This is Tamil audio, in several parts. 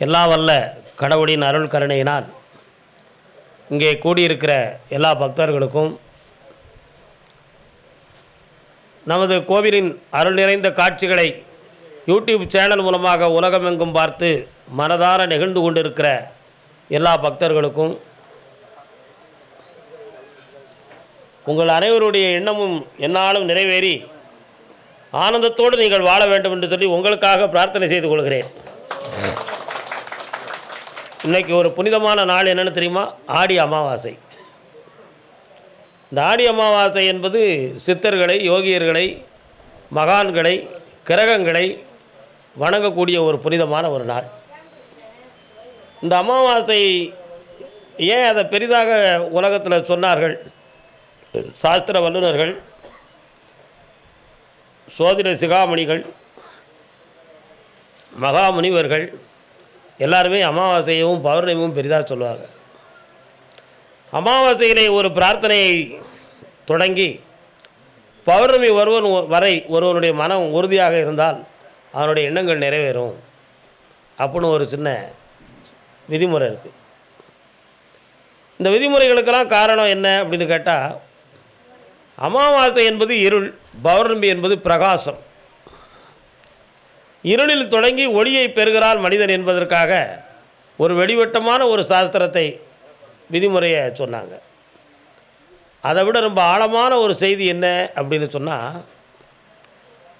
எல்லா வல்ல கடவுளின் அருள் கருணையினால் இங்கே கூடியிருக்கிற எல்லா பக்தர்களுக்கும் நமது கோவிலின் அருள் நிறைந்த காட்சிகளை யூடியூப் சேனல் மூலமாக உலகமெங்கும் பார்த்து மனதார நெகிழ்ந்து கொண்டிருக்கிற எல்லா பக்தர்களுக்கும் உங்கள் அனைவருடைய எண்ணமும் என்னாலும் நிறைவேறி ஆனந்தத்தோடு நீங்கள் வாழ வேண்டும் என்று சொல்லி உங்களுக்காக பிரார்த்தனை செய்து கொள்கிறேன். இன்றைக்கி ஒரு புனிதமான நாள் என்னன்னு தெரியுமா? ஆடி அமாவாசை. இந்த ஆடி அமாவாசை என்பது சித்தர்களை யோகியர்களை மகான்களை கிரகங்களை வணங்கக்கூடிய ஒரு புனிதமான ஒரு நாள். இந்த அமாவாசை ஏன் அதை பெரிதாக உலகத்தில் சொன்னார்கள்? சாஸ்திர வல்லுநர்கள் சோதிட சிகாமணிகள் மகாமுனிவர்கள் எல்லாருமே அமாவாசையும் பௌர்ணமியும் பெரிதாக சொல்லுவாங்க. அமாவாசையிலே ஒரு பிரார்த்தனையை தொடங்கி பௌர்ணமி ஒருவன் வரை ஒருவனுடைய மனம் உறுதியாக இருந்தால் அவனுடைய எண்ணங்கள் நிறைவேறும். அப்படின்னு ஒரு சின்ன விதிமுறை இருக்குது இந்த விதிமுறைகளுக்கெல்லாம் காரணம் என்ன அப்படின்னு கேட்டால் அமாவாசை என்பது இருள் பௌர்ணமி என்பது பிரகாசம். இருளில் தொடங்கி ஒளியை பெறுகிறான் மனிதன் என்பதற்காக ஒரு வெளிவட்டமான ஒரு சாஸ்திரத்தை விதிமுறையை சொன்னாங்க. அதை விட ரொம்ப ஆழமான ஒரு செய்தி என்ன அப்படின்னு சொன்னால்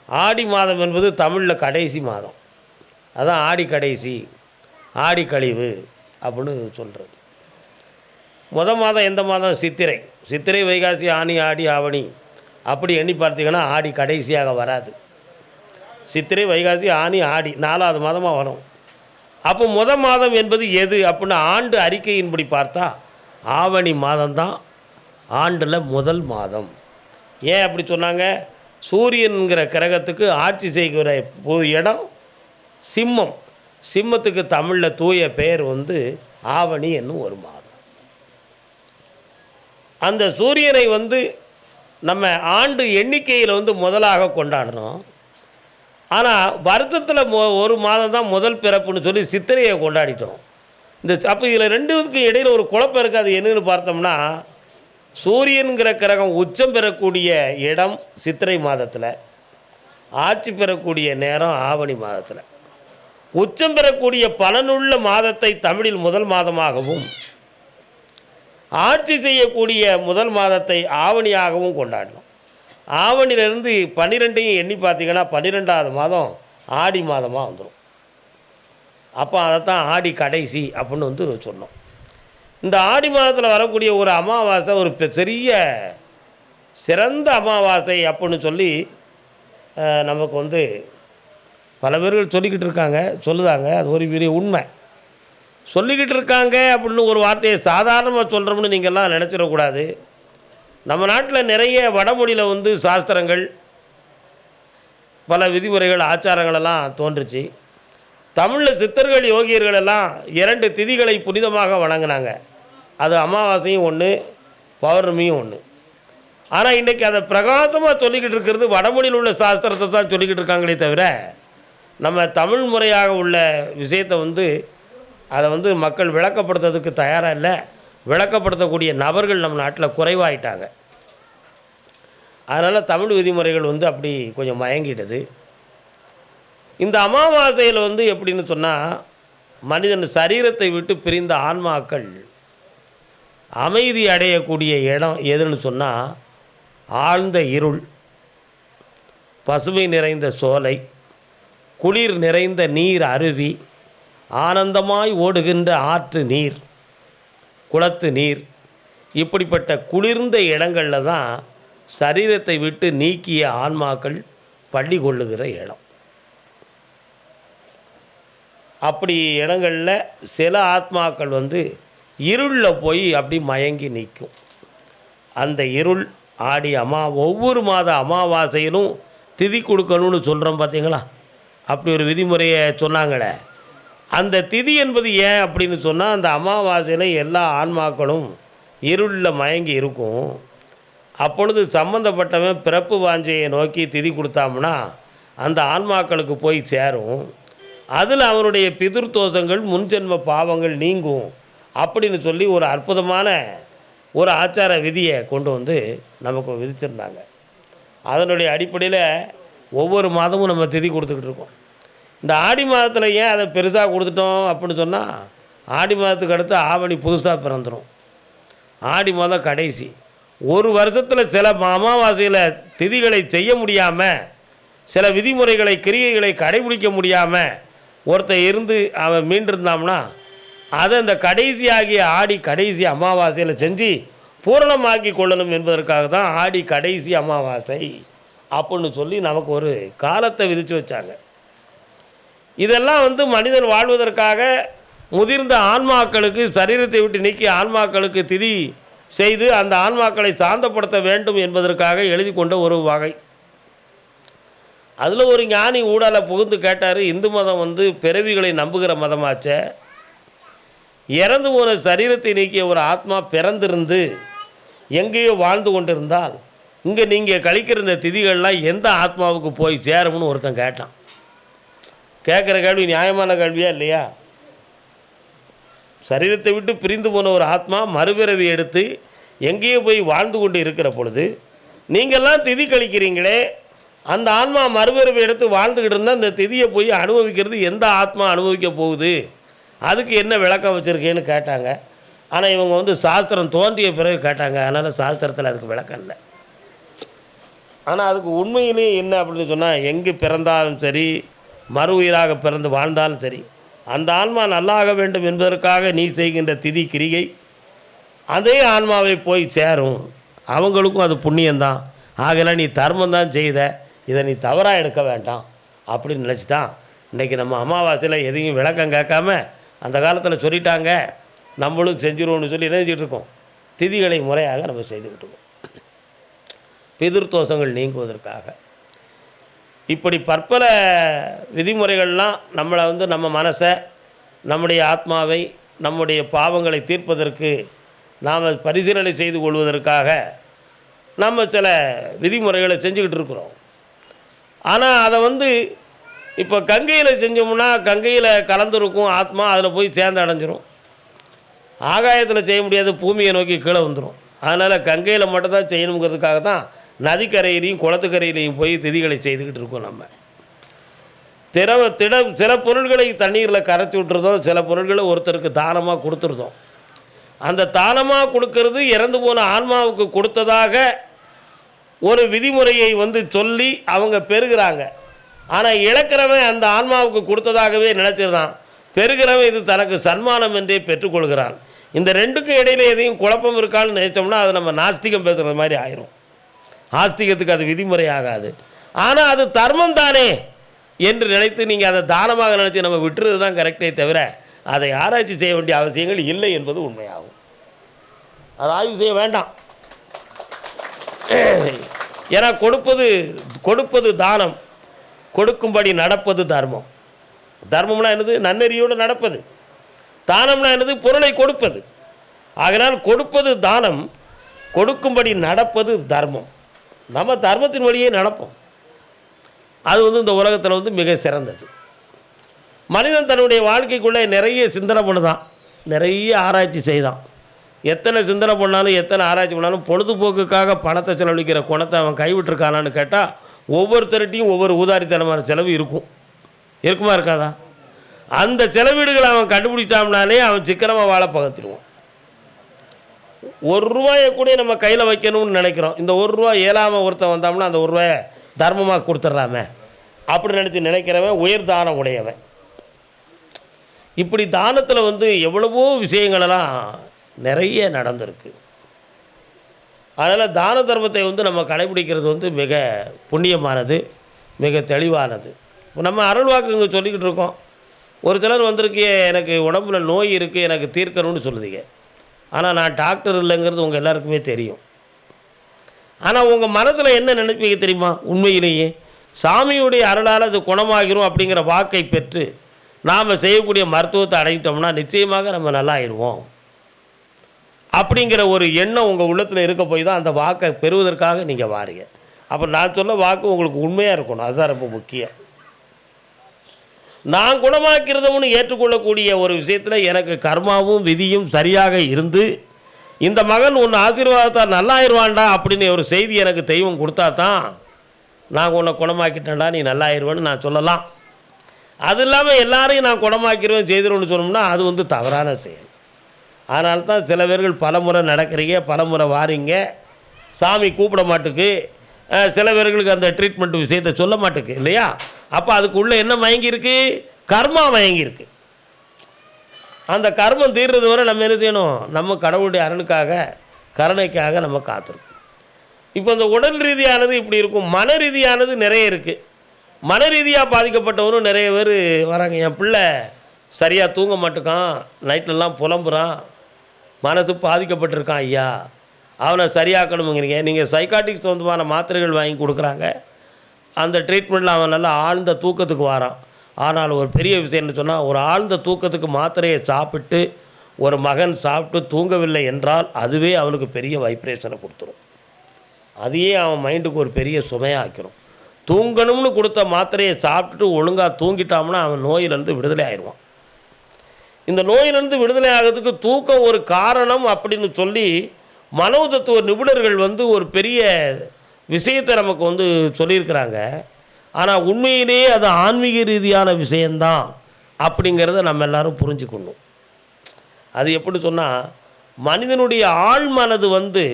ஆடி மாதம் என்பது தமிழில் கடைசி மாதம். அதான் ஆடி கடைசி ஆடி கழிவு அப்படின்னு சொல்கிறது முத மாதம் எந்த மாதம்? சித்திரை. சித்திரை வைகாசி ஆனி ஆடி ஆவணி. அப்படி எண்ணி பார்த்தீங்கன்னா ஆடி கடைசியாக வராது. சித்திரை வைகாசி ஆணி ஆடி நாலாவது மாதமாக வரும். அப்போ முத மாதம் என்பது எது அப்படின்னு ஆண்டு அறிக்கையின்படி பார்த்தா ஆவணி மாதம்தான் ஆண்டில் முதல் மாதம். ஏன் அப்படி சொன்னாங்க? சூரியனுங்கிற கிரகத்துக்கு ஆட்சி செய்கிற இடம் சிம்மம். சிம்மத்துக்கு தமிழில் தூய பெயர் வந்து ஆவணி என்னும் ஒரு மாதம். அந்த சூரியனை வந்து நம்ம ஆண்டு எண்ணிக்கையில் வந்து முதலாக கொண்டாடணும். ஆனால் வருத்தத்தில் ஒரு மாதம் தான் முதல் பிறப்புன்னு சொல்லி சித்திரையை கொண்டாடிட்டோம். இந்த அப்போ இதில் ரெண்டுக்கும் இடையில் ஒரு குழப்பம் இருக்குது அது என்னன்னு பார்த்தோம்னா சூரியன்கிற கிரகம் உச்சம் பெறக்கூடிய இடம் சித்திரை மாதத்தில் ஆட்சி பெறக்கூடிய நேரம் ஆவணி மாதத்தில். உச்சம் பெறக்கூடிய பலனுள்ள மாதத்தை தமிழில் முதல் மாதமாகவும் ஆட்சி செய்யக்கூடிய முதல் மாதத்தை ஆவணியாகவும் கொண்டாடணும் ஆவணிலேருந்து பன்னிரெண்டையும் எண்ணி பார்த்தீங்கன்னா பன்னிரெண்டாவது மாதம் ஆடி மாதமாக வந்துடும் அப்போ அதைத்தான் ஆடி கடைசி அப்படின்னு வந்து சொன்னோம். இந்த ஆடி மாதத்தில் வரக்கூடிய ஒரு அமாவாசை ஒரு பெரிய சிறந்த அமாவாசை அப்படின்னு சொல்லி நமக்கு வந்து பல பேர்கள் சொல்லிக்கிட்டு இருக்காங்க சொல்லுதாங்க. அது ஒரு பெரிய உண்மை. சொல்லிக்கிட்டு இருக்காங்க அப்படின்னு ஒரு வார்த்தையை சாதாரணமாக சொல்கிறோம்னு நீங்கள்லாம் நினச்சிடக்கூடாது. நம்ம நாட்டில் நிறைய வடமொழியில் வந்து சாஸ்திரங்கள் பல விதிமுறைகள் ஆச்சாரங்களெல்லாம் தோன்றுச்சு. தமிழில் சித்தர்கள் யோகியர்கள் எல்லாம் இரண்டு திதிகளை புனிதமாக வணங்கினாங்க. அது அமாவாசையும் ஒன்று பௌர்ணமியும் ஒன்று ஆனால் இன்றைக்கி அதை பிரகாசமாக சொல்லிக்கிட்டு இருக்கிறது வடமொழியில் உள்ள சாஸ்திரத்தை தான் சொல்லிக்கிட்டு இருக்காங்களே தவிர நம்ம தமிழ் முறையாக உள்ள விஷயத்தை வந்து அதை வந்து மக்கள் விளக்கப்படுத்துறதுக்கு தயாராக இல்லை. விளக்கப்படுத்தக்கூடிய நபர்கள் நம்ம நாட்டில் குறைவாயிட்டாங்க. அதனால் தமிழ் விதிமுறைகள் வந்து அப்படி கொஞ்சம் மயங்கிடுது இந்த அமாவாசையில் வந்து எப்படின்னு சொன்னால் மனிதன் சரீரத்தை விட்டு பிரிந்த ஆன்மாக்கள் அமைதி அடையக்கூடிய இடம் எதுன்னு சொன்னால் ஆழ்ந்த இருள் பசுமை நிறைந்த சோலை குளிர் நிறைந்த நீர் அருவி ஆனந்தமாய் ஓடுகின்ற ஆற்று நீர் குளத்து நீர் இப்படிப்பட்ட குளிர்ந்த இடங்களில் தான் சரீரத்தை விட்டு நீக்கிய ஆன்மாக்கள் பள்ளி கொள்ளுகிற இடம். அப்படி இடங்களில் சில ஆத்மாக்கள் வந்து இருளில் போய் அப்படி மயங்கி நிற்கும். அந்த இருள் ஆடி அமா ஒவ்வொரு மாத அமாவாசையிலும் திதி கொடுக்கணும்னு சொல்கிறோம் பார்த்தீங்களா அப்படி ஒரு விதிமுறையை சொன்னாங்களே. அந்த திதி என்பது ஏன் அப்படின்னு சொன்னால் அந்த அமாவாசையில் எல்லா ஆன்மாக்களும் இருளில் மயங்கி இருக்கும். அப்பொழுது சம்பந்தப்பட்டவன் பிறப்பு வாஞ்சையை நோக்கி திதி கொடுத்தாம்னா அந்த ஆன்மாக்களுக்கு போய் சேரும். அதில் அவனுடைய பிதிர் தோஷங்கள் முன்ஜென்ம பாவங்கள் நீங்கும் அப்படின்னு சொல்லி ஒரு அற்புதமான ஒரு ஆச்சார விதியை கொண்டு வந்து நமக்கு விதிச்சிருந்தாங்க. அதனுடைய அடிப்படையில் ஒவ்வொரு மாதமும் நம்ம திதி கொடுத்துக்கிட்டு இருக்கோம். இந்த ஆடி மாதத்தில் ஏன் அதை பெருசாக கொடுத்துட்டோம் அப்படின்னு சொன்னால் ஆடி மாதத்துக்கு அடுத்து ஆவணி புதுசாக பிறந்துடும் ஆடி மாதம் கடைசி. ஒரு வருஷத்தில் சில அமாவாசையில் திதிகளை செய்ய முடியாமல் சில விதிமுறைகளை கிரியைகளை கடைபிடிக்க முடியாமல் ஒருத்தன் இருந்து அவன் மீண்டிருந்தான்னா அதை அந்த கடைசி ஆகிய ஆடி கடைசி அமாவாசையில் செஞ்சு பூரணமாக்கி கொள்ளணும் என்பதற்காக தான் ஆடி கடைசி அமாவாசை அப்படின்னு சொல்லி நமக்கு ஒரு காலத்தை விதித்து வச்சாங்க. இதெல்லாம் வந்து மனிதன் வாழ்வதற்காக முதிர்ந்த ஆன்மாக்களுக்கு சரீரத்தை விட்டு நீக்கி ஆன்மாக்களுக்கு திதி செய்து அந்த ஆன்மாக்களை சாந்தப்படுத்த வேண்டும் என்பதற்காக எழுதி கொண்ட ஒரு வகை. அதில் ஒரு ஞானி ஊடால புகுந்து கேட்டார் இந்து மதம் வந்து பிறவிகளை நம்புகிற மதமாச்ச. இறந்து போன சரீரத்தை நீக்கிய ஒரு ஆத்மா பிறந்திருந்து எங்கேயோ வாழ்ந்து கொண்டிருந்தால் இங்கே நீங்கள் கழிக்கிற இந்த திதிகள்லாம் எந்த ஆத்மாவுக்கு போய் சேரும்னு ஒருத்தன் கேட்டான். கேட்குற கேள்வி நியாயமான கேள்வியா இல்லையா? சரீரத்தை விட்டு பிரிந்து போன ஒரு ஆத்மா மறுபிறவி எடுத்து எங்கேயோ போய் வாழ்ந்து கொண்டு இருக்கிற பொழுது நீங்கள்லாம் திதி கழிக்கிறீங்களே அந்த ஆன்மா மறுபிறவி எடுத்து வாழ்ந்துக்கிட்டு இருந்தால் அந்த திதியை போய் அனுபவிக்கிறது எந்த ஆத்மா அனுபவிக்க போகுது? அதுக்கு என்ன விளக்கம் வச்சுருக்கேன்னு கேட்டாங்க. ஆனால் இவங்க வந்து சாஸ்திரம் தோன்றிய பிறகு கேட்டாங்க. அதனால் சாஸ்திரத்தில் அதுக்கு விளக்கம் இல்லை. ஆனால் அதுக்கு உண்மையிலேயே என்ன அப்படின்னு சொன்னால் எங்கே பிறந்தாலும் சரி மறு உயிராக பிறந்து வாழ்ந்தாலும் சரி அந்த ஆன்மா நல்லாக வேண்டும் என்பதற்காக நீ செய்கின்ற திதி கிரிகை அதே ஆன்மாவை போய் சேரும். அவங்களுக்கும் அது புண்ணியந்தான் ஆகல நீ தர்மம் தான் செய்த இதை நீ தவறாக எடுக்க வேண்டாம் அப்படின்னு நினச்சிட்டான். இன்றைக்கி நம்ம அமாவாசையில் எதையும் விளக்கம் கேட்காம அந்த காலத்தில் சொல்லிட்டாங்க நம்மளும் செஞ்சிருவோம்னு சொல்லி என்ன இருக்கோம். திதிகளை முறையாக நம்ம செய்துக்கிட்டு இருக்கோம். பிதிர்தோஷங்கள் நீங்குவதற்காக. இப்படி பற்பல விதிமுறைகள்லாம் நம்மளை வந்து நம்ம மனசை நம்முடைய ஆத்மாவை நம்முடைய பாவங்களை தீர்ப்பதற்கு நாம் பரிசீலனை செய்து கொள்வதற்காக நம்ம சில விதிமுறைகளை செஞ்சுக்கிட்டு இருக்கிறோம். ஆனால் அதை வந்து இப்போ கங்கையில் செஞ்சோம்னா கங்கையில் கலந்துருக்கும் ஆத்மா அதில் போய் சேர்ந்து அடைஞ்சிரும். ஆகாயத்தில் செய்ய முடியாது பூமியை நோக்கி கீழே வந்துடும் அதனால் கங்கையில் மட்டும்தான் செய்யணுங்கிறதுக்காக தான் நதிக்கரையிலையும் குளத்துக்கரையிலையும் போய் திதிகளை செய்துக்கிட்டு இருக்கோம் நம்ம. திரவ திட சில பொருள்களை தண்ணீரில் கரைச்சி விட்டுருதோம் சில பொருள்களை ஒருத்தருக்கு தானமாக கொடுத்துருதோம் அந்த தானமாக கொடுக்கறது இறந்து போன ஆன்மாவுக்கு கொடுத்ததாக ஒரு விதிமுறையை வந்து சொல்லி அவங்க பெறுகிறாங்க ஆனால் இழக்கிறவன் அந்த ஆன்மாவுக்கு கொடுத்ததாகவே நினச்சிருந்தான். பெறுகிறவன் இது தனக்கு சன்மானம் என்றே பெற்றுக்கொள்கிறான். இந்த ரெண்டுக்கும் இடையில எதையும் குழப்பம் இருக்கான்னு நினைச்சோம்னா அது நம்ம நாஸ்திகம் பேசுகிறது மாதிரி ஆயிரும். ஆஸ்திகத்துக்கு அது விதிமுறை ஆகாது ஆனால் அது தர்மம் தானே என்று நினைத்து நீங்கள் அதை தானமாக நினச்சி நம்ம விட்டுறது தான் கரெக்டே தவிர அதை ஆராய்ச்சி செய்ய வேண்டிய அவசியங்கள் இல்லை என்பது உண்மையாகும். அதை ஆய்வு செய்ய வேண்டாம். ஏன்னா கொடுப்பது கொடுப்பது தானம். கொடுக்கும்படி நடப்பது தர்மம். தர்மம்னா என்னது? நன்னெறியோடு நடப்பது. தானம்னா என்னது? பொருளை கொடுப்பது. ஆகினால் கொடுப்பது தானம் கொடுக்கும்படி நடப்பது தர்மம். நம்ம தர்மத்தின் வழியே நடப்போம். அது வந்து இந்த உலகத்தில் வந்து மிக சிறந்தது. மனிதன் தன்னுடைய வாழ்க்கைக்குள்ளே நிறைய சிந்தனை பண்ணுதான். நிறைய ஆராய்ச்சி செய்தான். எத்தனை சிந்தனை பண்ணாலும் எத்தனை ஆராய்ச்சி பண்ணாலும் பொழுதுபோக்குக்காக பணத்தை செலவழிக்கிற குணத்தை அவன் கைவிட்டுருக்கானான்னு கேட்டால் ஒவ்வொருத்தருட்டையும் ஒவ்வொரு ஊதாரித்தனமான செலவு இருக்கும். இருக்குமா இருக்காதா? அந்த செலவீடுகளை அவன் கண்டுபிடிச்சாம்னாலே அவன் சிக்கனமாக வாழ பகத்திடுவான் ஒரு ரூபாயை கூட நம்ம கையில் வைக்கணும்னு நினைக்கிறோம். இந்த ஒரு ரூபா ஏழாமல் ஒருத்தன் வந்தோம்னா அந்த ஒரு ரூபாயை தர்மமாக கொடுத்துட்றாமே அப்படி நினச்சி நினைக்கிறவன் உயர் தானம் உடையவன். இப்படி தானத்தில் வந்து எவ்வளவோ விஷயங்களெல்லாம் நிறைய நடந்திருக்கு. அதனால் தான தர்மத்தை வந்து நம்ம கடைபிடிக்கிறது வந்து மிக புண்ணியமானது மிக தெளிவானது. இப்போ நம்ம அருள்வாக்கு இங்கே சொல்லிக்கிட்டு இருக்கோம். ஒரு சிலர் வந்திருக்கு எனக்கு உடம்புல நோய் இருக்குது எனக்கு தீர்க்கணும்னு சொல்லுதீங்க. ஆனால் நான் டாக்டர் இல்லைங்கிறது உங்கள் எல்லாருக்குமே தெரியும். ஆனால் உங்கள் மனதில் என்ன நினைப்பீங்க தெரியுமா? உண்மையிலேயே சாமியுடைய அருளால் அது குணமாகிரும் அப்படிங்கிற வாக்கை பெற்று நாம் செய்யக்கூடிய மருத்துவத்தை அடைஞ்சிட்டோம்னா நிச்சயமாக நம்ம நல்லா ஆயிடுவோம் அப்படிங்கிற ஒரு எண்ணம் உங்கள் உள்ளத்தில் இருக்க போய் தான் அந்த வாக்கை பெறுவதற்காக நீங்கள் வாரீங்க. அப்போ நான் சொல்ல வாக்கு உங்களுக்கு உண்மையாக இருக்கணும். அதுதான் ரொம்ப முக்கியம். நான் குணமாக்கிறதும்னு ஏற்றுக்கொள்ளக்கூடிய ஒரு விஷயத்தில் எனக்கு கர்மாவும் விதியும் சரியாக இருந்து இந்த மகன் உன் ஆசீர்வாதத்தால் நல்லாயிருவான்டா அப்படின்னு ஒரு செய்தி எனக்கு தெய்வம் கொடுத்தா தான் நான் உன்னை குணமாக்கிட்டேன்டா நீ நல்லாயிருவேன்னு நான் சொல்லலாம். அது இல்லாமல் எல்லாரையும் நான் குணமாக்கிடுவேன் செய்திருவேன்னு சொன்னோம்னா அது வந்து தவறான செயல். அதனால தான் சில பேர்கள் பலமுறை நடக்கிறீங்க பலமுறை வாரீங்க சாமி கூப்பிட மாட்டுக்கு சில பேர்களுக்கு அந்த ட்ரீட்மெண்ட் விஷயத்தை சொல்ல மாட்டேக்கு இல்லையா? அப்போ அதுக்குள்ளே என்ன மயங்கியிருக்கு? கர்மா மயங்கியிருக்கு. அந்த கர்மம் தீர்றது வரை நம்ம என்ன செய்யணும்? நம்ம கடவுளுடைய அருளுக்காக கருணைக்காக நம்ம காத்திருக்கோம் இப்போ இந்த உடல் ரீதியானது இப்படி இருக்கும். மன ரீதியானது நிறைய இருக்குது மன ரீதியாக பாதிக்கப்பட்டவரும் நிறைய பேர் வராங்க. என் பிள்ளை சரியாக தூங்க மாட்டேக்கான். நைட்லலாம் புலம்புறான். மனசு பாதிக்கப்பட்டிருக்கான் ஐயா. அவனை சரியாக்கணுங்கிறீங்க நீங்கள் சைக்காட்டிக் சொந்தமான மாத்திரைகள் வாங்கி கொடுக்குறாங்க. அந்த ட்ரீட்மெண்ட்டில் அவன் நல்லா ஆழ்ந்த தூக்கத்துக்கு வாரான். ஆனால் ஒரு பெரிய விஷயம்னு சொன்னால் ஒரு ஆழ்ந்த தூக்கத்துக்கு மாத்திரையை சாப்பிட்டு ஒரு மகன் சாப்பிட்டு தூங்கவில்லை என்றால் அதுவே அவனுக்கு பெரிய வைப்ரேஷனை கொடுத்துரும். அதையே அவன் மைண்டுக்கு ஒரு பெரிய சுமையாக்கிடும் தூங்கணும்னு கொடுத்த மாத்திரையை சாப்பிட்டுட்டு ஒழுங்காக தூங்கிட்டான்னா அவன் நோயிலேருந்து விடுதலை ஆயிடுவான். இந்த நோயிலேருந்து விடுதலை ஆகிறதுக்கு தூக்கம் ஒரு காரணம் அப்படின்னு சொல்லி மனோ தத்துவ நிபுணர்கள் வந்து ஒரு பெரிய விஷயத்தை நமக்கு வந்து சொல்லியிருக்கிறாங்க. ஆனால் உண்மையிலேயே அது ஆன்மீக ரீதியான விஷயந்தான் அப்படிங்கிறத நம்ம எல்லாரும் புரிஞ்சுக்கணும். அது எப்படி சொன்னால் மனிதனுடைய ஆழ்மனது வந்து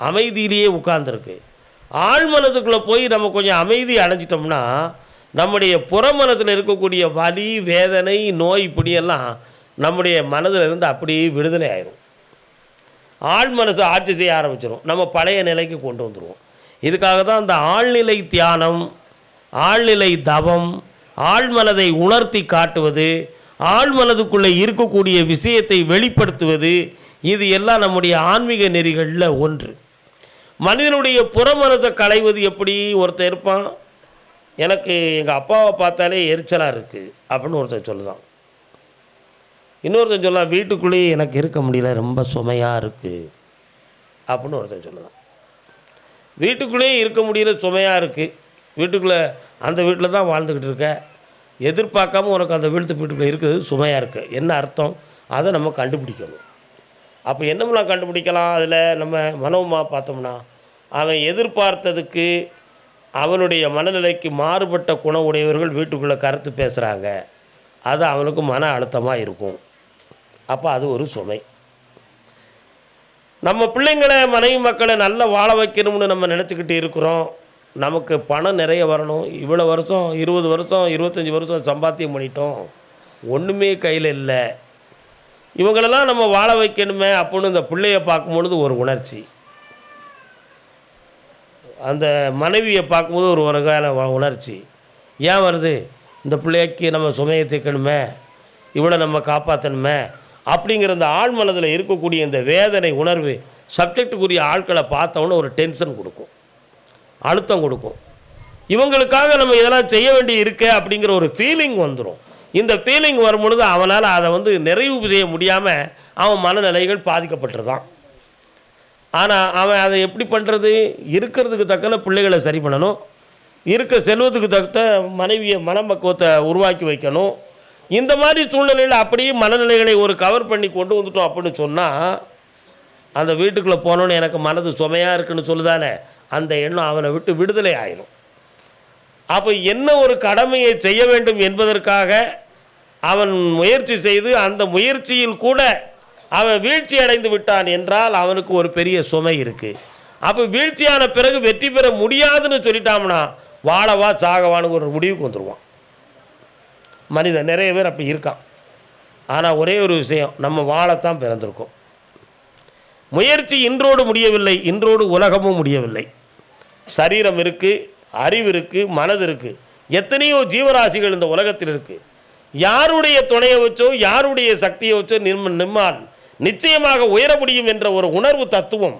அமைதியிலேயே உட்கார்ந்துருக்கு. ஆழ்மனதுக்குள்ளே போய் நம்ம கொஞ்சம் அமைதி அடைஞ்சிட்டோம்னா நம்முடைய புறமனத்தில் இருக்கக்கூடிய வலி வேதனை நோய் இப்படியெல்லாம் நம்முடைய மனதில் இருந்து அப்படியே விடுதலை ஆயிரும். ஆள் மனசு ஆட்சி செய்ய ஆரம்பிச்சிடும் நம்ம பழைய நிலைக்கு கொண்டு வந்துடுவோம் இதுக்காக தான் அந்த ஆழ்நிலை தியானம் ஆழ்நிலை தவம் ஆழ்மனதை உணர்த்தி காட்டுவது ஆழ்மனதுக்குள்ளே இருக்கக்கூடிய விஷயத்தை வெளிப்படுத்துவது இது எல்லாம் நம்முடைய ஆன்மீக நெறிகளில் ஒன்று. மனிதனுடைய புறமனதை களைவது எப்படி? ஒருத்தர் இருப்பான். எனக்கு எங்கள் அப்பாவை பார்த்தாலே எரிச்சலாக இருக்குது அப்படின்னு ஒருத்தர் சொல்லுதான். இன்னொருத்தன் சொல்லலாம் வீட்டுக்குள்ளேயே எனக்கு இருக்க முடியல ரொம்ப சுமையாக இருக்குது அப்படின்னு ஒருத்தன் சொல்லலாம் வீட்டுக்குள்ளேயே இருக்க முடியல சுமையாக இருக்குது வீட்டுக்குள்ளே அந்த வீட்டில் தான் வாழ்ந்துக்கிட்டு இருக்க. எதிர்பார்க்காம உனக்கு அந்த வீழ்த்து வீட்டுக்குள்ளே இருக்குது சுமையாக இருக்குது என்ன அர்த்தம்? அதை நம்ம கண்டுபிடிக்கணும். அப்போ என்னமெல்லாம் கண்டுபிடிக்கலாம்? அதில் நம்ம மனோமா பார்த்தோம்னா அவன் எதிர்பார்த்ததுக்கு அவனுடைய மனநிலைக்கு மாறுபட்ட குணம் உடையவர்கள் வீட்டுக்குள்ளே கருத்து பேசுகிறாங்க அது அவனுக்கு மன அழுத்தமாக இருக்கும். அப்போ அது ஒரு சுமை. நம்ம பிள்ளைங்களை மனைவி மக்களை நல்லா வாழ வைக்கணும்னு நம்ம நினச்சிக்கிட்டு இருக்கிறோம். நமக்கு பணம் நிறைய வரணும். இவ்வளோ வருஷம் இருபது வருஷம் இருபத்தஞ்சி வருஷம் சம்பாத்தியம் பண்ணிட்டோம். ஒன்றுமே கையில் இல்லை. இவங்களெல்லாம் நம்ம வாழ வைக்கணுமே அப்படின்னு இந்த பிள்ளைய பார்க்கும்பொழுது ஒரு உணர்ச்சி. அந்த மனைவியை பார்க்கும்போது ஒரு வகையான உணர்ச்சி. ஏன் வருது? இந்த பிள்ளைக்கு நம்ம சுமையை தீர்க்கணுமே? இவளை நம்ம காப்பாற்றணுமே அப்படிங்கிற அந்த ஆழ்மனதில் இருக்கக்கூடிய இந்த வேதனை உணர்வு சப்ஜெக்டுக்குரிய ஆட்களை பார்த்தவொன்னே ஒரு டென்ஷன் கொடுக்கும். அழுத்தம் கொடுக்கும். இவங்களுக்காக நம்ம இதெல்லாம் செய்ய வேண்டி இருக்கே அப்படிங்கிற ஒரு ஃபீலிங் வந்துடும் இந்த ஃபீலிங் வரும் பொழுது அவனால் அதை வந்து நிறைவு செய்ய முடியாமல் அவன் மனநிலைகள் பாதிக்கப்பட்டுருதான். ஆனால் அவன் அதை எப்படி பண்ணுறது இருக்கிறதுக்கு தக்கன பிள்ளைகளை சரி பண்ணணும். இருக்க செல்வத்துக்கு தக்க மனைவியை மனப்பக்குவத்தை உருவாக்கி வைக்கணும். இந்த மாதிரி சூழ்நிலையில் அப்படியே மனநிலைகளை ஒரு கவர் பண்ணி கொண்டு வந்துட்டோம் அப்படின்னு சொன்னால் அந்த வீட்டுக்குள்ளே போனோன்னு எனக்கு மனது சுமையாக இருக்குன்னு சொல்லுதானே அந்த எண்ணம் அவனை விட்டு விடுதலை ஆயிடும் அப்போ என்ன ஒரு கடமையை செய்ய வேண்டும் என்பதற்காக அவன் முயற்சி செய்து அந்த முயற்சியில் கூட அவன் வீழ்ச்சி அடைந்து விட்டான் என்றால் அவனுக்கு ஒரு பெரிய சுமை இருக்குது அப்போ வீழ்ச்சியான பிறகு வெற்றி பெற முடியாதுன்னு சொல்லிட்டாம்னா வாழவா சாகவான்னு ஒரு முடிவுக்கு வந்துடுவான் மனிதன் நிறைய பேர் அப்படி இருக்கான். ஆனால் ஒரே ஒரு விஷயம் நம்ம வாழத்தான் பிறந்திருக்கோம். முயற்சி இன்றோடு முடியவில்லை இன்றோடு உலகமும் முடியவில்லை. சரீரம் இருக்குது அறிவு இருக்குது மனது இருக்குது எத்தனையோ ஜீவராசிகள் இந்த உலகத்தில் இருக்குது யாருடைய துணையை வச்சோ யாருடைய சக்தியை வச்சோ நிம்ம நிம்மால் நிச்சயமாக உயர முடியும் என்ற ஒரு உணர்வு தத்துவம்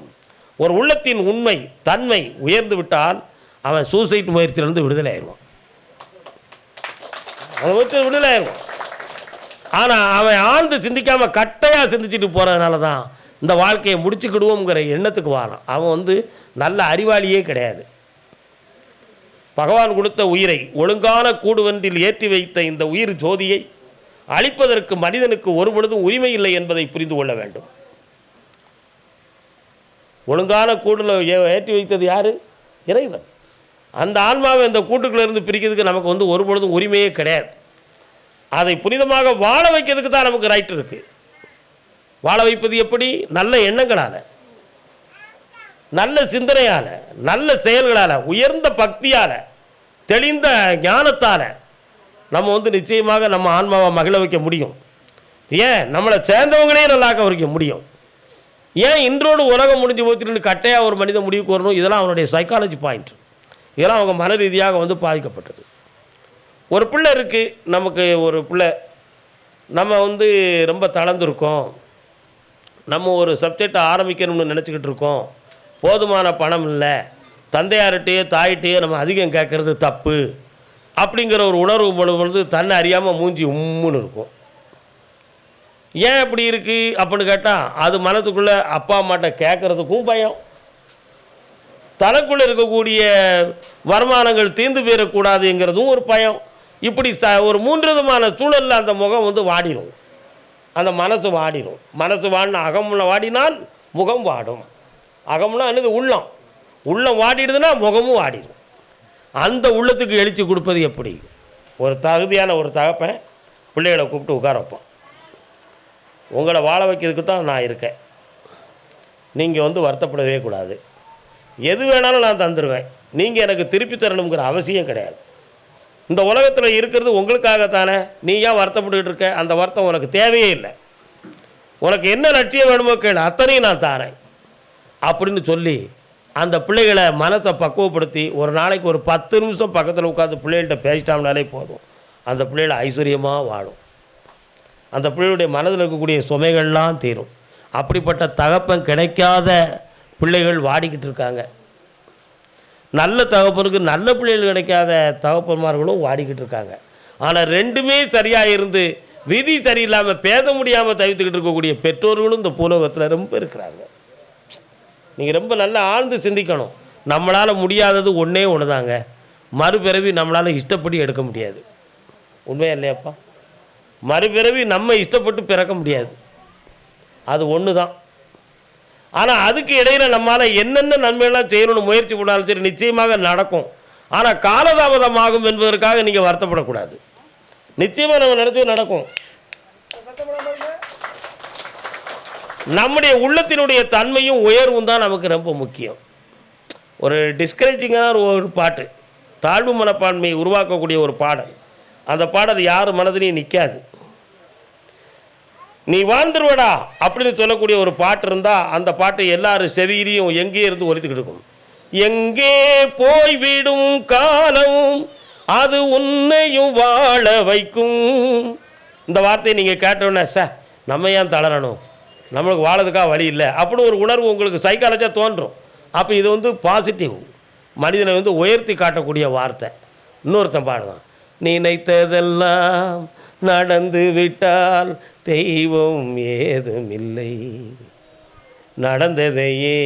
ஒரு உள்ளத்தின் உண்மை தன்மை உயர்ந்து விட்டால் அவன் சூசைட் முயற்சியிலிருந்து விடுதலை ஆயிடுவான். அவன் வச்சு விடலை. ஆனால் அவன் ஆழ்ந்து சிந்திக்காமல் கட்டையாக சிந்திச்சுட்டு போகிறதுனால தான் இந்த வாழ்க்கையை முடிச்சுக்கிடுவோங்கிற எண்ணத்துக்கு வாரான். அவன் வந்து நல்ல அறிவாளியே கிடையாது. பகவான் கொடுத்த உயிரை ஒழுங்கான கூடுவன்றில் ஏற்றி வைத்த இந்த உயிர் ஜோதியை அழிப்பதற்கு மனிதனுக்கு ஒரு பொழுதும் உரிமை இல்லை என்பதை புரிந்து கொள்ள வேண்டும். ஒழுங்கான கூடில் ஏ- ஏற்றி வைத்தது யார்? இறைவன். அந்த ஆன்மாவை இந்த கூட்டுக்குள்ளேருந்து பிரிக்கிறதுக்கு நமக்கு வந்து ஒரு பொழுதும் உரிமையே கிடையாது. அதை புனிதமாக வாழ வைக்கிறதுக்கு தான் நமக்கு ரைட் இருக்குது வாழ வைப்பது எப்படி? நல்ல எண்ணங்களால் நல்ல சிந்தனையால் நல்ல செயல்களால் உயர்ந்த பக்தியால் தெளிந்த ஞானத்தால் நம்ம வந்து நிச்சயமாக நம்ம ஆன்மாவை மகிழ வைக்க முடியும். ஏன்? நம்மளை சேர்ந்தவங்களே நல்லாக்க வைக்க முடியும். ஏன் இன்றோடு உலகம் முடிஞ்சு போச்சுன்னு கட்டையாக ஒரு மனித முடிவுக்கு வரணும்? இதெல்லாம் அவனுடைய சைக்காலஜி பாயிண்ட் இதெல்லாம் அவங்க மன ரீதியாக வந்து பாதிக்கப்பட்டது. ஒரு பிள்ளை இருக்குது நமக்கு ஒரு பிள்ளை. நம்ம வந்து ரொம்ப தளர்ந்துருக்கோம். நம்ம ஒரு சப்ஜெக்டை ஆரம்பிக்கணும்னு நினச்சிக்கிட்டு இருக்கோம். போதுமான பணம் இல்லை. தந்தையார்கிட்டயோ தாயிட்டையோ நம்ம அதிகம் கேட்குறது தப்பு. அப்படிங்கிற ஒரு உணர்வு பொழுது தன்னை அறியாமல் மூஞ்சி உம்முன்னு இருக்கும். ஏன் அப்படி இருக்குது அப்படின்னு கேட்டால் அது மனதுக்குள்ளே அப்பா அம்மாட்ட கேட்குறதுக்கும் பயம். தனக்குள்ளே இருக்கக்கூடிய வருமானங்கள் தீர்ந்து போயிடக்கூடாதுங்கிறதும் ஒரு பயம். இப்படி த ஒரு மூன்று விதமான சூழலில் அந்த முகம் வந்து வாடிடும் அந்த மனசு வாடிடும் மனசு வாடின அகமுள்ள வாடினால் முகம் வாடும். அகம்னா என்னது? உள்ளம். உள்ளம் வாடிடுதுன்னா முகமும் வாடிடும் அந்த உள்ளத்துக்கு எழுச்சி கொடுப்பது எப்படி? ஒரு தகுதியான ஒரு தகப்பன் பிள்ளைகளை கூப்பிட்டு உட்கார வைப்பான். உங்களை வாழ வைக்கிறதுக்கு தான் நான் இருக்கேன். நீங்கள் வந்து வருத்தப்படவே கூடாது. எது வேணாலும் நான் தந்துடுவேன் நீங்கள் எனக்கு திருப்பி தரணுங்கிற அவசியம் கிடையாது. இந்த உலகத்தில் இருக்கிறது உங்களுக்காகத்தானே. நீ ஏன் வருத்தப்பட்டுக்கிட்டு இருக்க? அந்த வருத்தம் உனக்கு தேவையே இல்லை. உனக்கு என்ன லட்சியம் வேணுமோ கேளு. அத்தனையும் நான் தாரேன். அப்படின்னு சொல்லி அந்த பிள்ளைகளை மனத்தை பக்குவப்படுத்தி ஒரு நாளைக்கு ஒரு பத்து நிமிஷம் பக்கத்தில் உட்காந்து பிள்ளைகள்கிட்ட பேசிட்டோம்னாலே போதும். அந்த பிள்ளைகளை ஐஸ்வர்யமாக வாழும். அந்த பிள்ளைகளுடைய மனதில் இருக்கக்கூடிய சுமைகள்லாம் தீரும். அப்படிப்பட்ட தகப்பம் கிடைக்காத பிள்ளைகள் வாடிக்கிட்டு இருக்காங்க. நல்ல தகப்பனுக்கு நல்ல பிள்ளைகள் கிடைக்காத தகப்பன்மார்களும் வாடிக்கிட்டு இருக்காங்க. ஆனால் ரெண்டுமே சரியாக இருந்து விதி சரியில்லாமல் பேச முடியாமல் தவித்துக்கிட்டு இருக்கக்கூடிய பெற்றோர்களும் இந்த பூலோகத்தில் ரொம்ப இருக்கிறாங்க. நீங்கள் ரொம்ப நல்லா ஆழ்ந்து சிந்திக்கணும். நம்மளால் முடியாதது ஒன்றே ஒன்று தாங்க மறுபிறவி நம்மளால் இஷ்டப்படி எடுக்க முடியாது. உண்மையா இல்லையாப்பா? மறுபிறவி நம்ம இஷ்டப்பட்டு பிறக்க முடியாது. அது ஒன்று தான் ஆனால் அதுக்கு இடையில் நம்மளால் என்னென்ன நன்மையெல்லாம் செய்யணும்னு முயற்சி பண்ணாலும் சரி நிச்சயமாக நடக்கும். ஆனால் காலதாமதமாகும் என்பதற்காக நீங்கள் வருத்தப்படக்கூடாது. நிச்சயமாக நம்ம நினச்சது நடக்கும். நம்முடைய உள்ளத்தினுடைய தன்மையும் உயர்வும் தான் நமக்கு ரொம்ப முக்கியம். ஒரு டிஸ்கரேஜிங்கான ஒரு பாட்டு தாழ்வு மனப்பான்மையை உருவாக்கக்கூடிய ஒரு பாடல். அந்த பாடல் யார் மனதிலையும் நிற்காது நீ வாழ்ந்துருவடா அப்படின்னு சொல்லக்கூடிய ஒரு பாட்டு இருந்தால் அந்த பாட்டை எல்லாரும் செவியிலையும் எங்கே இருந்து ஒலித்துக்கிட்டு இருக்கும்? எங்கே போய் விடும் காலம்? அது உன்னையும் வாழ வைக்கும். இந்த வார்த்தையை நீங்கள் கேட்டோன்னே சார் நம்ம ஏன் தளரணும்? நம்மளுக்கு வாழறதுக்காக வழி இல்லை. அப்படின்னு ஒரு உணர்வு உங்களுக்கு சைக்காலஜியாக தோன்றும். அப்போ இது வந்து பாசிட்டிவ் மனிதனை வந்து உயர்த்தி காட்டக்கூடிய வார்த்தை. இன்னொருத்தன் பாடுதான் நினைத்ததெல்லாம் நடந்து விட்டால் தெய்வம் ஏதுமில்லை. நடந்ததையே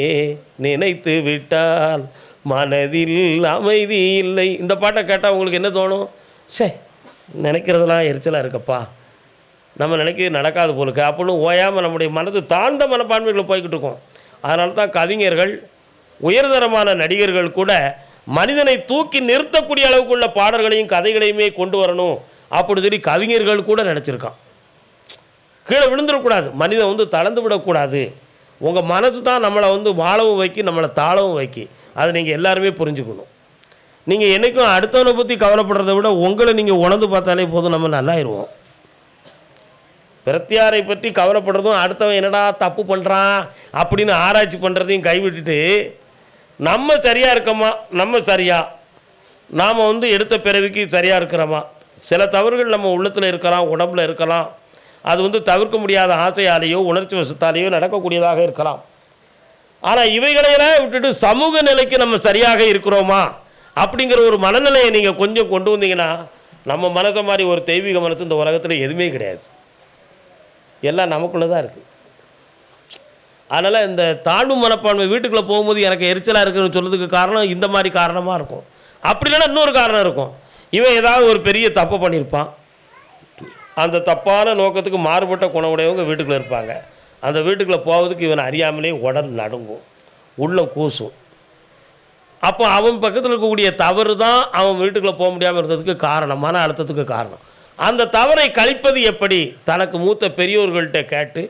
நினைத்து விட்டால் மனதில் அமைதி இல்லை. இந்த பாட்டை கேட்டால் உங்களுக்கு என்ன தோணும்? சே நினைக்கிறதெல்லாம் எரிச்சலாக இருக்கப்பா. நம்ம நினைக்கிறது நடக்காது போலுக்கு. அப்படின்னு ஓயாமல் நம்முடைய மனது தாழ்ந்த மனப்பான்மைகளை போய்கிட்டு இருக்கோம். அதனால தான் கவிஞர்கள் உயர்தரமான நடிகர்கள் கூட மனிதனை தூக்கி நிறுத்தக்கூடிய அளவுக்குள்ள பாடல்களையும் கதைகளையுமே கொண்டு வரணும். அப்படி சொல்லி கவிஞர்கள் கூட நினச்சிருக்கான். கீழே விழுந்துடக்கூடாது. மனிதன் வந்து தளர்ந்து விடக்கூடாது. உங்கள் மனசு தான் நம்மளை வந்து வாழவும் வைக்கி நம்மளை தாழவும் வைக்கி அதை நீங்கள் எல்லாருமே புரிஞ்சுக்கணும். நீங்கள் என்றைக்கும் அடுத்தவனை பற்றி கவலைப்படுறத விட உங்களை நீங்கள் உணர்ந்து பார்த்தாலே போதும் நம்ம நல்லாயிருவோம். பிரத்தியாரை பற்றி கவலைப்படுறதும் அடுத்தவன் என்னடா தப்பு பண்ணுறான் அப்படின்னு ஆராய்ச்சி பண்ணுறதையும் கைவிட்டுட்டு நம்ம சரியாக இருக்கோமா? நம்ம சரியா. நாம் வந்து எடுத்த பிறவிக்கு சரியாக இருக்கிறோமா? சில தவறுகள் நம்ம உள்ளத்தில் இருக்கலாம் உடம்புல இருக்கலாம். அது வந்து தவிர்க்க முடியாத ஆசையாலேயோ உணர்ச்சி வசத்தாலேயோ நடக்கக்கூடியதாக இருக்கலாம். ஆனால் இவைகளையெல்லாம் விட்டுட்டு சமூக நிலைக்கு நம்ம சரியாக இருக்கிறோமா? அப்படிங்கிற ஒரு மனநிலையை நீங்கள் கொஞ்சம் கொண்டு வந்தீங்கன்னா நம்ம மனசை மாதிரி ஒரு தெய்வீக மனசு இந்த உலகத்தில் எதுவுமே கிடையாது. எல்லாம் நமக்குள்ளே தான் இருக்குது அதனால் இந்த தாழ்வு மனப்பான்மை வீட்டுக்குள்ளே போகும்போது எனக்கு எரிச்சலாக இருக்குன்னு சொல்கிறதுக்கு காரணம் இந்த மாதிரி காரணமாக இருக்கும். அப்படி இல்லைன்னா இன்னொரு காரணம் இருக்கும். இவன் ஏதாவது ஒரு பெரிய தப்பு பண்ணியிருப்பான். அந்த தப்பான நோக்கத்துக்கு மாறுபட்ட குணமுடையவங்க வீட்டுக்குள்ளே இருப்பாங்க. அந்த வீட்டுக்குள்ளே போவதுக்கு இவன் அறியாமலே உடல் நடுங்கும். உள்ளம் கூசும். அப்போ அவன் பக்கத்தில் இருக்கக்கூடிய தவறு தான் அவன் வீட்டுக்குள்ளே போக முடியாமல் இருந்ததுக்கு காரணம். மன அழுத்தத்துக்கு காரணம். அந்த தவறை கழிப்பது எப்படி? தனக்கு மூத்த பெரியோர்கள்ட்ட கேட்டு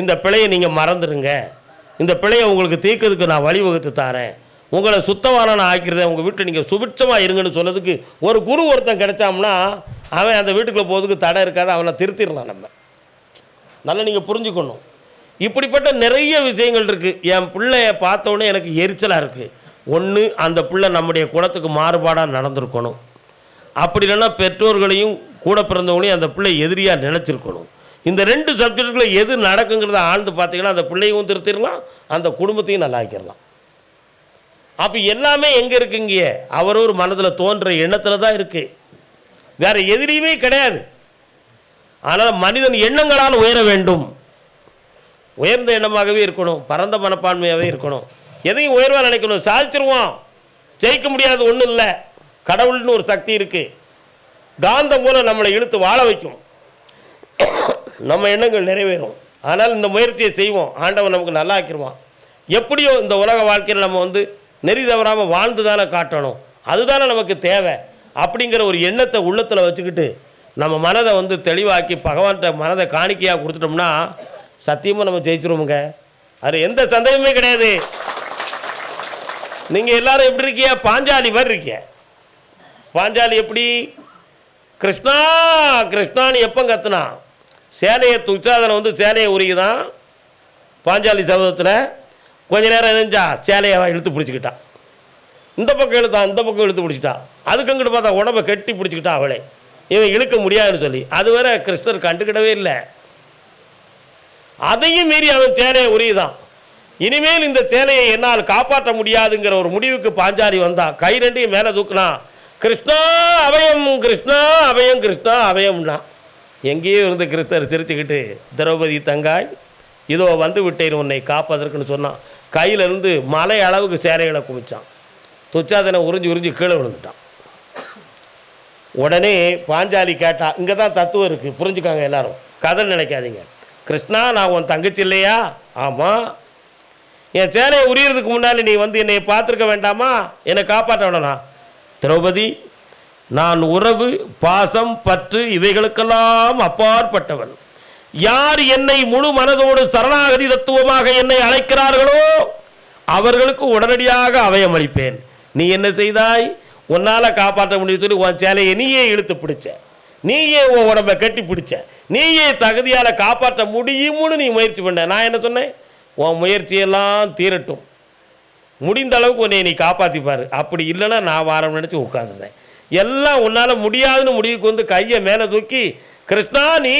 இந்த பிழையை நீங்கள் மறந்துடுங்க இந்த பிழையை உங்களுக்கு தீர்க்கிறதுக்கு நான் வழிவகுத்து தரேன். உங்களை சுத்தவான ஆக்கிறத உங்கள் வீட்டை நீங்கள் சுபிட்சமாக இருங்கன்னு சொன்னதுக்கு ஒரு குரு ஒருத்தன் கிடைச்சாம்னா அவன் அந்த வீட்டுக்குள்ளே போகிறதுக்கு தடை இருக்காது அவனை திருத்திடலாம் நம்ம. நல்லா நீங்கள் புரிஞ்சுக்கணும். இப்படிப்பட்ட நிறைய விஷயங்கள் இருக்குது என் பிள்ளைய பார்த்தோன்னே எனக்கு எரிச்சலாக இருக்குது ஒன்று அந்த பிள்ளை நம்முடைய குலத்துக்கு மாறுபாடாக நடந்திருக்கணும். அப்படி இல்லைன்னா பெற்றோர்களையும் கூட பிறந்தவங்களையும் அந்த பிள்ளை எதிரியாக நினச்சிருக்கணும். இந்த ரெண்டு சப்ஜெக்டுக்குள்ள எது நடக்குங்கிறத ஆழ்ந்து பார்த்தீங்கன்னா அந்த பிள்ளையும் திருத்திடலாம் அந்த குடும்பத்தையும் நல்லா ஆக்கிடலாம். அப்போ எல்லாமே எங்கே இருக்குங்க அவரவர் மனதில் தோன்ற எண்ணத்தில் தான் இருக்குது வேற எதிரியுமே கிடையாது. ஆனால் மனிதன் எண்ணங்களால் உயர வேண்டும். உயர்ந்த எண்ணமாகவே இருக்கணும். பரந்த மனப்பான்மையாகவே இருக்கணும். எதையும் உயர்வாக நினைக்கணும். சாதிச்சிருவோம். ஜெயிக்க முடியாது. ஒன்றும் இல்லை. கடவுள்னு ஒரு சக்தி இருக்குது காந்தம் மூலம் நம்மளை இழுத்து வாழ வைக்கும். நம்ம எண்ணங்கள் நிறைவேறும். ஆனால் இந்த முயற்சியை செய்வோம். ஆண்டவன் நமக்கு நல்லா ஆக்கிடுவான் எப்படியோ இந்த உலக வாழ்க்கையில் நம்ம வந்து நெறி தவறாமல் வாழ்ந்து தானே காட்டணும். அதுதானே நமக்கு தேவை. அப்படிங்கிற ஒரு எண்ணத்தை உள்ளத்தில் வச்சுக்கிட்டு நம்ம மனதை வந்து தெளிவாக்கி பகவான்கிட்ட மனதை காணிக்கையாக கொடுத்துட்டோம்னா சத்தியமாக நம்ம ஜெயிச்சிருவோமுங்க. அது எந்த சந்தேகமே கிடையாது. நீங்கள் எல்லாரும் எப்படி இருக்கீங்க? பாஞ்சாலி மாதிரி இருக்கீங்க. பாஞ்சாலி எப்படி? கிருஷ்ணா கிருஷ்ணான்னு எப்போ கத்துனா? சேலையை துச்சாதனை வந்து சேலையை உருகிதான். பாஞ்சாலி சபதத்தில் கொஞ்ச நேரம் இருந்துச்சா சேலையை இழுத்து பிடிச்சிக்கிட்டான். இந்த பக்கம் இழுத்தான் இந்த பக்கம் இழுத்து பிடிச்சிட்டான் அதுக்கு அங்கிட்டு பார்த்தா உடம்பை கட்டி பிடிச்சிக்கிட்டா அவளே. இவன் இழுக்க முடியாதுன்னு சொல்லி. அது வரை கிருஷ்ணர் கண்டுக்கிடவே இல்லை. அதையும் மீறி அவன் சேலையை உரியுதான். இனிமேல் இந்த சேலையை என்னால் காப்பாற்ற முடியாதுங்கிற ஒரு முடிவுக்கு பாஞ்சாலி வந்தான் கை ரெண்டையும் மேலே தூக்குனா கிருஷ்ணா அபயம் கிருஷ்ணா அபயம் கிருஷ்ணா அபயம்னா எங்கேயோ இருந்து கிறிஸ்தர் சிரிச்சுக்கிட்டு திரௌபதி தங்காய் இதோ வந்து விட்டேன் உன்னை காப்பதற்குன்னு சொன்னான். கையிலிருந்து மலை அளவுக்கு சேலைகளை குமிச்சான். துச்சாதனை உறிஞ்சி உறிஞ்சி கீழே விழுந்துட்டான். உடனே பாஞ்சாலி கேட்டா இங்கே தான் தத்துவம் இருக்குது புரிஞ்சுக்காங்க எல்லாரும். கதை நினைக்காதீங்க. கிருஷ்ணா நான் உன் தங்கச்சி இல்லையா? ஆமாம் என் சேலையை உரியறதுக்கு முன்னாடி நீ வந்து என்னை பார்த்துருக்க வேண்டாமா? என்னை காப்பாற்ற வேணா திரௌபதி நான் உறவு பாசம் பற்று இவைகளுக்கெல்லாம் அப்பாற்பட்டவன். யார் என்னை முழு மனதோடு சரணாகதி தத்துவமாக என்னை அழைக்கிறார்களோ அவர்களுக்கு உடனடியாக அவையமளிப்பேன். நீ என்ன செய்தாய்? உன்னால் காப்பாற்ற முடியும் சொல்லி உன் சேலையை நீயே இழுத்து பிடிச்ச. நீயே உன் உடம்பை கட்டி பிடிச்ச. நீயே தகுதியால் காப்பாற்ற முடியும்னு நீ முயற்சி பண்ண. நான் என்ன சொன்னேன்? உன் முயற்சியெல்லாம் தீரட்டும். முடிந்த அளவுக்கு உன்னை நீ காப்பாற்றிப்பார் அப்படி இல்லைன்னா நான் வாரம் நினச்சி உட்காந்துருந்தேன் எல்லாம் உன்னால் முடியாதுன்னு முடிவுக்கு வந்து கையை மேலே தூக்கி கிருஷ்ணா நீ